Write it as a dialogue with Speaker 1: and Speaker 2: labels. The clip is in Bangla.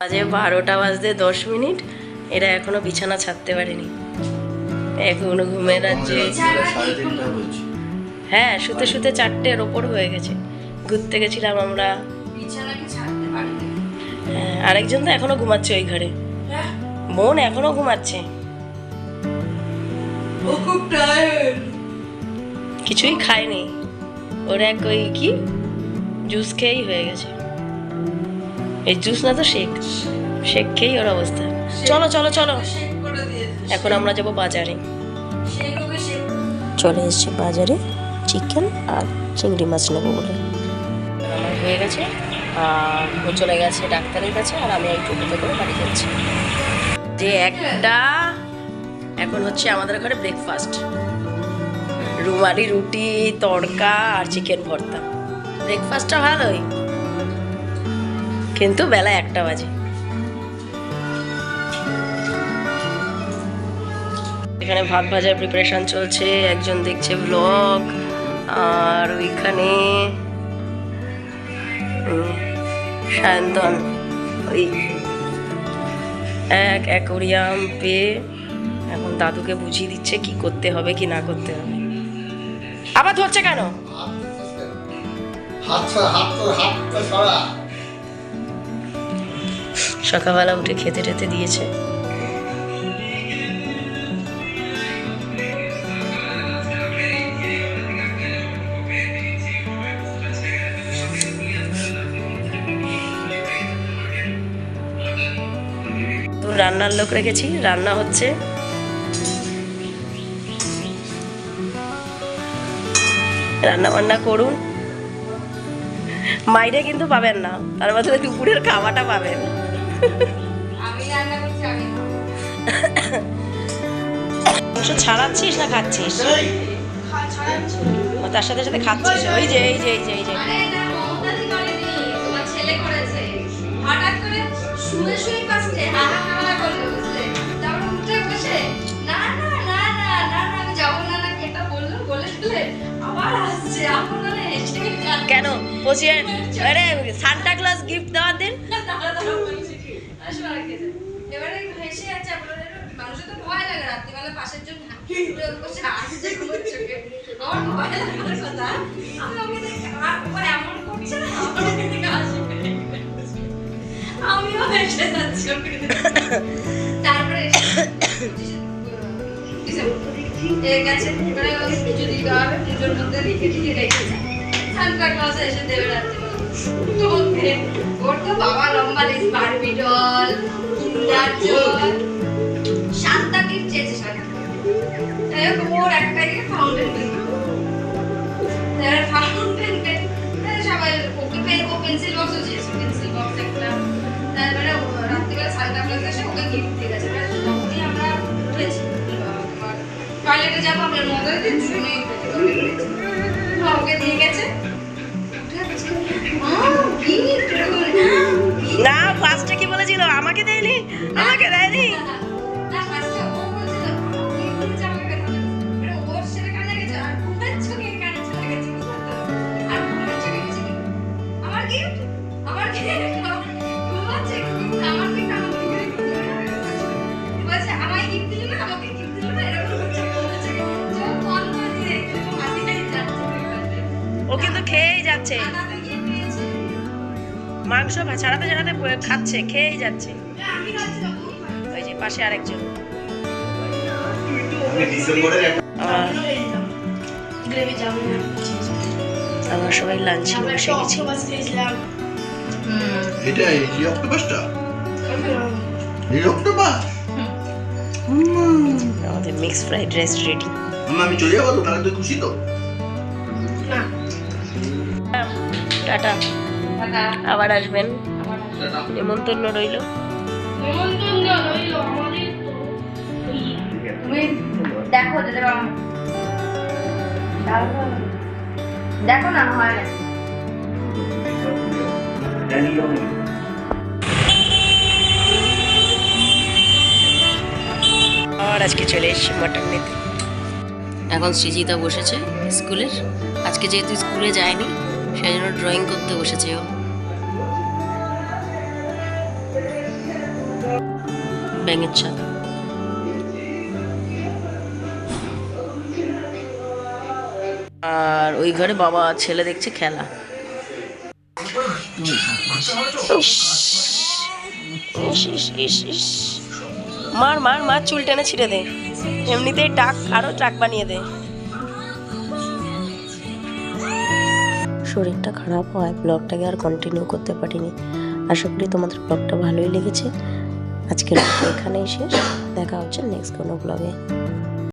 Speaker 1: বাজে বারোটা বাজতে দশ মিনিট। এরা এখনও বিছানা ছাড়তে পারেনি। এখনও ঘুমের রাজ্যে
Speaker 2: বলছি।
Speaker 1: হ্যাঁ শুতে শুতে চারটের ওপর হয়ে গেছে। ঘুরতে গেছিলাম আমরা। হ্যাঁ, আরেকজন তো এখনও ঘুমাচ্ছে ওই ঘরে। বোন এখনও ঘুমাচ্ছে। কিছুই খায়নি। ওর এক ওই কি? জুস খেয়েই হয়ে গেছে। এই জুস না তো শেক। শেক খেয়েই ওর অবস্থা। চলো চলো চলো। এখন আমরা যাব বাজারে। চলে এসেছি বাজারে চিকেন আর চিংড়ি মাছ নেব বলে। আমার হয়ে গেছে। আর ও চলে গেছে ডাক্তারের কাছে আর আমি এই টোটোতে করে বাড়ি যাচ্ছি। যে একটা এখন হচ্ছে আমাদের ঘরে ব্রেকফাস্ট রুমালি রুটি, তড়কা আর চিকেন ভর্তা। ব্রেকফাস্টটা ভালোই। কিন্তু বেলা একটা বাজে এখানে ভাত ভাজার প্রিপারেশন চলছে একজন দেখছে ব্লগ আর ওইখানে সায়ন্তন ওই এক অ্যাকোরিয়াম পেয়ে এখন দাদুকে বুঝিয়ে দিচ্ছে কি করতে হবে কি না করতে হবে আবার ধরছে কেন
Speaker 2: হাতটা হাতটা হাতটা সরা
Speaker 1: সকালবেলা উঠে খেতে টেতে দিয়েছে। রান্নার লোক রেখেছি। রান্না হচ্ছে। রান্না বান্না করুন। মাইরে কিন্তু পাবেন না। তার বদলে দুপুরের খাওয়াটা পাবেন।
Speaker 3: আমি রান্না করছি আমি খাব।
Speaker 1: মাংস ছাড়াচ্ছিস না খাচ্ছিস? ও তার সাথে সাথে খাচ্ছিস। ওই যে এই যে এই যে এই যে।
Speaker 3: হঠাৎ করে শুয়ে শুয়ে না, আমার ওকে দেখে হাসি পেয়ে গেছে। আমিও হেসে যাচ্ছি তারপরে পুজো দিতে হবে, পুজোর মধ্যে লিখে টিখে রেখেছে। সান্তা ক্লজ এসে দেবে রাত্রিবেলা। তো ওকে, ওর তো বাবা লম্বা list Barbie doll Kinder Joy সাতটা গিফট চেয়েছে সাতটা ওর একটা গিয়ে ফাউন্টেন পেন ফাউন্টেন পেন সবাই ওকে পেন ও পেন্সিল বক্সও চেয়েছে পেন্সিল বক্স একটা। তারপরে রাত্রিবেলা সান্তা ক্লজ এসে ওকে গিফট দিয়ে গেছে। উঠেছি। টয়লেটে যাব আমরা দিন দিয়ে বলছে, "আহ, gift এরকম, "আহ, gift?"
Speaker 1: না ফার্স্টে কি বলেছিল? আমাকে দেয়নি? আমাকে দেয়নি?
Speaker 3: পেয়েছে।
Speaker 1: মাংস ছাড়াতে ছাড়াতে খাচ্ছে খেয়েই যাচ্ছে।
Speaker 3: খাচ্ছি না।
Speaker 1: ওই যে পাশে আরেকজন। আমরা সবাই লাঞ্চে বসে গেছি।
Speaker 2: এটা এই অক্টোপাসটা? এই অক্টোপাস?
Speaker 1: আমাদের মিক্স ফ্রাইড রাইস রেডি
Speaker 2: আমি চলে যাব তো তাহলে তুই খুশি তো?
Speaker 1: Tata
Speaker 3: tata.
Speaker 1: আবার আসবেন। নিমন্ত্রণ রইল।
Speaker 3: দেখো দেখো না হয় না।
Speaker 1: আর আজকে চলে এসেছি মটন নিতে। এখন সৃজিতা বসেছে স্কুলের। আজকে যেহেতু স্কুলে যায়নি সেই ড্রয়িং করতে বসেছে ও। ব্যাঙের ছাদ আর ওই ঘরে বাবা ছেলে দেখছে খেলা। মার মার মার, চুল টেনে ছিঁড়ে দে। এমনিতেই টাক, আরও টাক বানিয়ে দে। শরীরটা খারাপ হয় ব্লগটাকে আর কন্টিনিউ করতে পারিনি। আশা করি তোমাদের ব্লগটা ভালোই লেগেছে। আজকের এখানেই শেষ। দেখা হচ্ছে নেক্সট কোনো ব্লগে